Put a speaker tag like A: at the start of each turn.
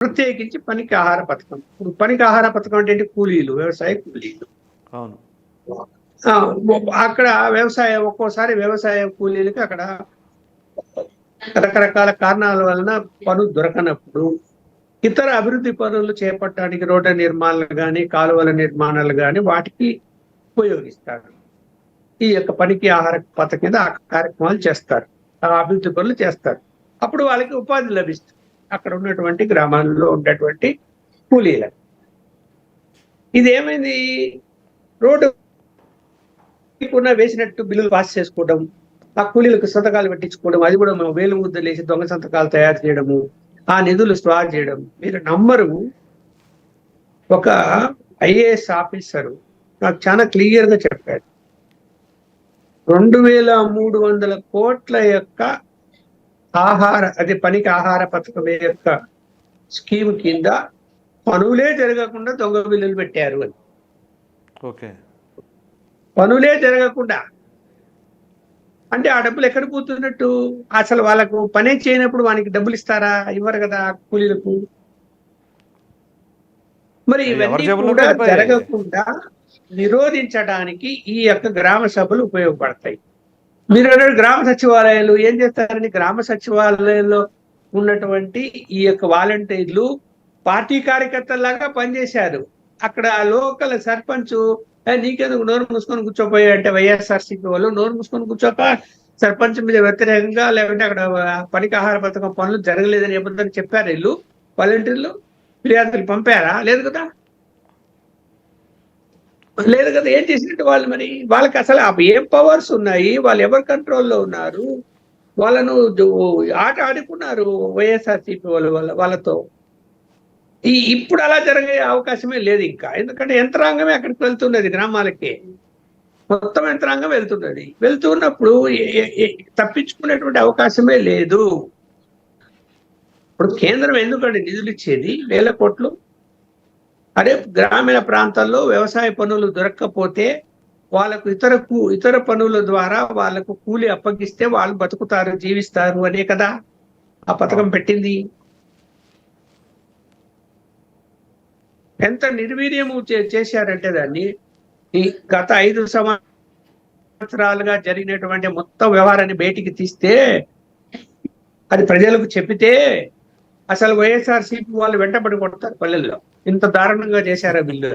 A: ప్రత్యేకించి పనికి ఆహార పథకం. ఇప్పుడు పనికి ఆహార పథకం అంటే? కూలీలు వ్యవసాయ కూలీలు.
B: అవును.
A: అక్కడ వ్యవసాయం ఒక్కోసారి వ్యవసాయ కూలీలకి అక్కడ రకరకాల కారణాల వలన పనులు దొరకనప్పుడు ఇతర అభివృద్ధి పనులు చేపట్టడానికి రోడ్ల నిర్మాణాలు కానీ కాలువల నిర్మాణాలు కానీ వాటికి ఉపయోగిస్తారు. ఈ యొక్క పనికి ఆహార పథకం కింద ఆ కార్యక్రమాలు చేస్తారు. ఆ అభివృద్ధి పనులు చేస్తారు. అప్పుడు వాళ్ళకి ఉపాధి లభిస్తుంది. అక్కడ ఉన్నటువంటి గ్రామాల్లో ఉన్నటువంటి కూలీలకు ఇది ఏమైంది రోడ్డు వేసినట్టు బిల్లులు పాస్ చేసుకోవడం ఆ కూలీలకు సంతకాలు పెట్టించుకోవడం అది కూడా మనం వేలు ముద్దలు వేసి దొంగ సంతకాలు తయారు చేయడము ఆ నిధులు స్టార్ చేయడం. మీరు నంబరు ఒక ఐఏఎస్ ఆఫీసరు నాకు చాలా క్లియర్గా చెప్పాడు. రెండు వేల మూడు వందల కోట్ల యొక్క ఆహార అదే పనికి ఆహార పథకం యొక్క స్కీమ్ కింద పనులే జరగకుండా దొంగ బిల్లులు పెట్టారు అని.
B: ఓకే.
A: పనులే జరగకుండా. అంటే ఆ డబ్బులు ఎక్కడ పోతున్నట్టు? అసలు వాళ్ళకు పనే చేయనప్పుడు వానికి డబ్బులు ఇస్తారా? ఇవ్వరు కదా కూలీలకు. మరి ఇవన్నీ కూడా. జరగకుండా నిరోధించడానికి ఈ యొక్క గ్రామ సభలు ఉపయోగపడతాయి. మీరు అన్నాడు గ్రామ సచివాలయాలు ఏం చేస్తారని గ్రామ సచివాలయంలో ఉన్నటువంటి ఈ యొక్క వాలంటీర్లు పార్టీ కార్యకర్తలాగా పనిచేశారు. అక్కడ లోకల్ సర్పంచ్ నీకెందుకు నోరు మూసుకొని కూర్చోపోయా అంటే వైఎస్ఆర్సీపీ వాళ్ళు నోరు మూసుకొని కూర్చోక సర్పంచ్ మీద వ్యతిరేకంగా లేకుంటే అక్కడ పనికి ఆహార పథకం పనులు జరగలేదని ఏమని చెప్పారు వీళ్ళు. వాలంటీర్లు ఫిర్యాదులు పంపారా? లేదు కదా? లేదు కదా ఏం చేసినట్టు వాళ్ళు మరి? వాళ్ళకి అసలు ఆ ఏం పవర్స్ ఉన్నాయి? వాళ్ళు ఎవరి కంట్రోల్లో ఉన్నారు? వాళ్ళను ఆట ఆడుకున్నారు వైఎస్ఆర్సీపీ వాళ్ళ వాళ్ళ వాళ్ళతో. ఈ ఇప్పుడు అలా జరిగే అవకాశమే లేదు ఇంకా. ఎందుకంటే యంత్రాంగమే అక్కడికి వెళ్తున్నది గ్రామాలకి. మొత్తం యంత్రాంగం వెళ్తున్నది. వెళ్తున్నప్పుడు తప్పించుకునేటువంటి అవకాశమే లేదు. ఇప్పుడు కేంద్రం ఎందుకంటే నిధులు ఇచ్చేది? వేల కోట్లు? అదే గ్రామీణ ప్రాంతాల్లో వ్యవసాయ పనులు దొరక్కపోతే వాళ్ళకు ఇతర కూ- ఇతర పనుల ద్వారా వాళ్ళకు కూలి అప్పగిస్తే వాళ్ళు బతుకుతారు జీవిస్తారు అనే కదా ఆ పథకం పెట్టింది. ఎంత నిర్వీర్యము చేశారంటే దాన్ని ఈ గత ఐదు సంవత్సరాలుగా జరిగినటువంటి మొత్తం వ్యవహారాన్ని బయటికి తీస్తే అది ప్రజలకు చెప్పితే అసలు వైఎస్ఆర్ వాళ్ళు వెంటబడి కొడతారు పల్లెల్లో. ఇంత దారుణంగా చేశారా బిల్లు?